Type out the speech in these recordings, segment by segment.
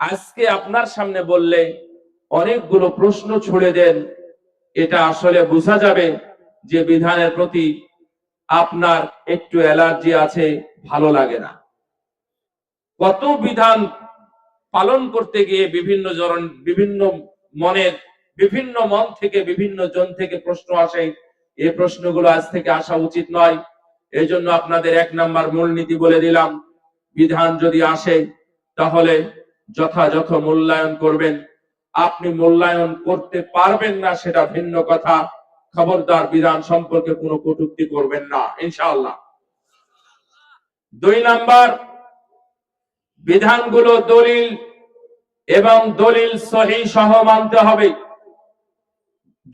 আজকে আপনার সামনে বললে অনেকগুলো প্রশ্ন ছুড়ে দেন। এটা আসলে বোঝা যাবে যে বিধানের প্রতি আপনার একটু অ্যালার্জি আছে, ভালো লাগে না। কত বিধান পালন করতে গিয়ে বিভিন্ন জন, বিভিন্ন মনের, বিভিন্ন মন থেকে, বিভিন্ন জন থেকে প্রশ্ন আসে। এই প্রশ্নগুলো আজ থেকে আসা উচিত নয়। এই জন্য আপনাদের এক নাম্বার মূলনীতি বলে দিলাম। বিধান যদি আসে, তাহলে যথাযথ মূল্যায়ন করবেন। আপনি মূল্যায়ন করতে পারবেন না, সেটা ভিন্ন কথা। খবরদার বিধান সম্পর্কে কোনো কটূক্তি করবেন না, ইনশাআল্লাহ। দুই নাম্বার, বিধানগুলো দলিল এবং দলিল সহি সহ মানতে হবে।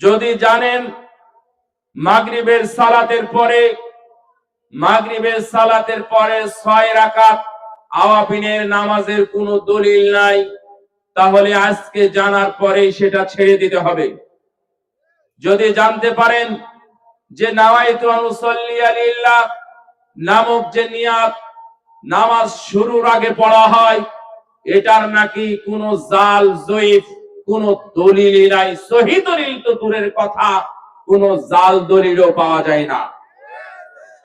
যদি জানেন মাগরিবের সালাতের পরে, মাগরিবের সালাতের পরে ছয় রাকাত আওয়াবিনের নামাজের কোনো দলিল নাই। তাহলে আজকে জানার পরে সেটা ছেড়ে দিতে হবে। যদি জানতে পারেন যে নামক যে নিয়াত নামাজ শুরুর আগে পড়া হয়, এটার নাকি কোনো জাল, জয়ীফ, কোন দলিলই নাই। সহি দলিল তো দূরের কথা, কোন জাল, দলিলও পাওয়া যায় না।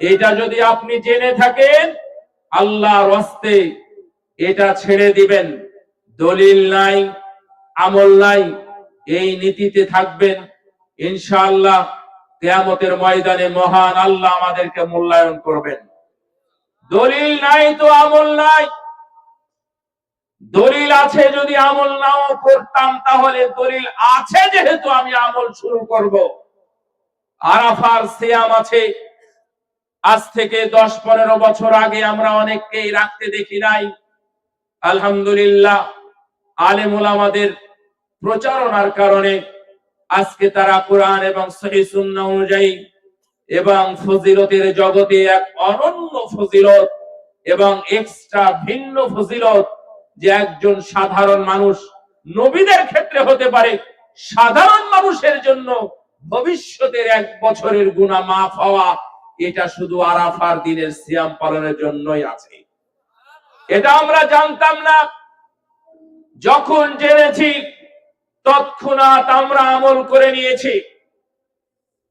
এটা যদি আপনি জেনে থাকেন আল্লাহর হস্তে এটা ছেড়ে দিবেন। দলিল নাই, আমল নাই, এই নীতিতে থাকবেন। ইনশাআল্লাহ কেয়ামতের ময়দানে মহান আল্লাহ আমাদেরকে মূল্যায়ন করবেন। দলিল নাই তো আমল নাই। দলিল আছে যদি আমল নাও করতাম, তাহলে দলিল আছে যেহেতু আমি আমল শুরু করব। আরাফার সিয়াম আছে আজ থেকে দশ পনেরো বছর আগে আমরা অনেককেই রাখতে দেখি নাই। আলহামদুলিল্লাহ, আলেমুল আমাদের প্রচারণার কারণে আজকে তারা কোরআন এবং সহি অনুযায়ী এবং ফজিলতের জগতে এক অনন্য ফজিলত এবং এক্সট্রা ভিন্ন ফজিলত যে একজন সাধারণ মানুষ নবীদের ক্ষেত্রে হতে পারে, সাধারণ মানুষের জন্য ভবিষ্যতের এক বছরের গুণা মাফ হওয়া এটা শুধু আরাফার দিনের সিয়াম পালনের জন্যই আছে। এটা আমরা জানতাম না। যখন জেনেছি, তৎক্ষণাৎ আমরা আমল করে নিয়েছি।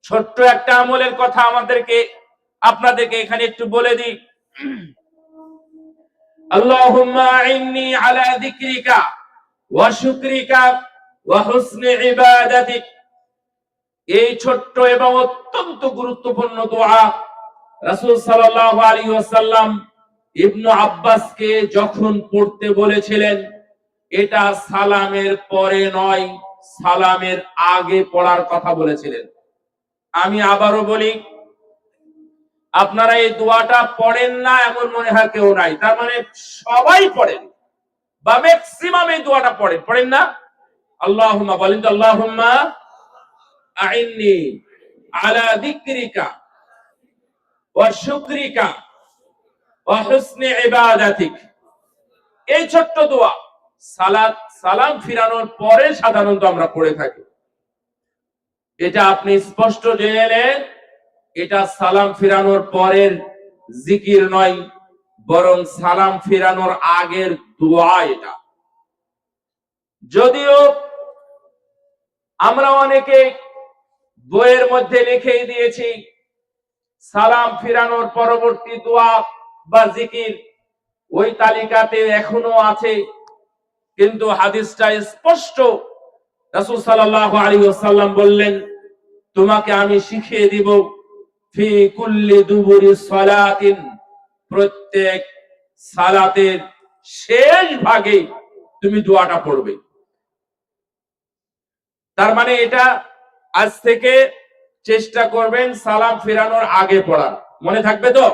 ছোট্ট একটা আমলের কথা আমাদেরকে, আপনাদেরকে এখানে একটু বলে দিই। আইন্নি আলা যিকরিকা ওয়া শুকরিকা ওয়া হুসনি ইবাদাতিক। এই ছোট্ট এবং অত্যন্ত গুরুত্বপূর্ণ দোয়া রাসূল সাল্লাল্লাহু আলাইহি ওয়াসাল্লাম ইবনু আব্বাসকে যখন পড়তে বলেছিলেন, এটা সালামের পরে নয়, সালামের আগে পড়ার কথা বলেছিলেন। আমি আবারও বলি, আপনারা এই দোয়াটা পড়েন না এমন মনে হয় কেউ নাই। তার মানে সবাই পড়েন, বা ম্যাক্সিমাম এই দোয়াটা পড়েন। পড়েন না? আল্লাহুম্মা বলেন তো আল্লাহুম্মা আইন্নি আলা যিকরিকা ওয়া শুকরিকা, ওয়া হুসনি ইবাদাতিক। এই ছোট্ট দোয়া সালাম ফিরানোর পরে সাধারণত আমরা পড়ে থাকি। এটা আপনি স্পষ্ট জেনে এটা সালাম ফিরানোর পরের জিকির নয়, বরং সালাম ফিরানোর আগের দোয়া এটা। যদিও আমরা অনেকে বইয়ের মধ্যে লিখেই দিয়েছি, সালাম ফিরানোর পরবর্তী দোয়া বা জিকির ওই তালিকাতে এখনও আছে, কিন্তু হাদিসটা স্পষ্ট। রাসূল সাল্লাল্লাহু আলাইহি ওয়াসাল্লাম বললেন, তোমাকে আমি শিখিয়ে দিব, ফি কুল্লি দুবুরি সালাতিন। প্রত্যেক সালাতের শেষ ভাগে তুমি দোয়াটা পড়বে। তার মানে এটা আজ থেকে চেষ্টা করবেন সালাম ফেরানোর আগে পড়ার। মনে থাকবে তো?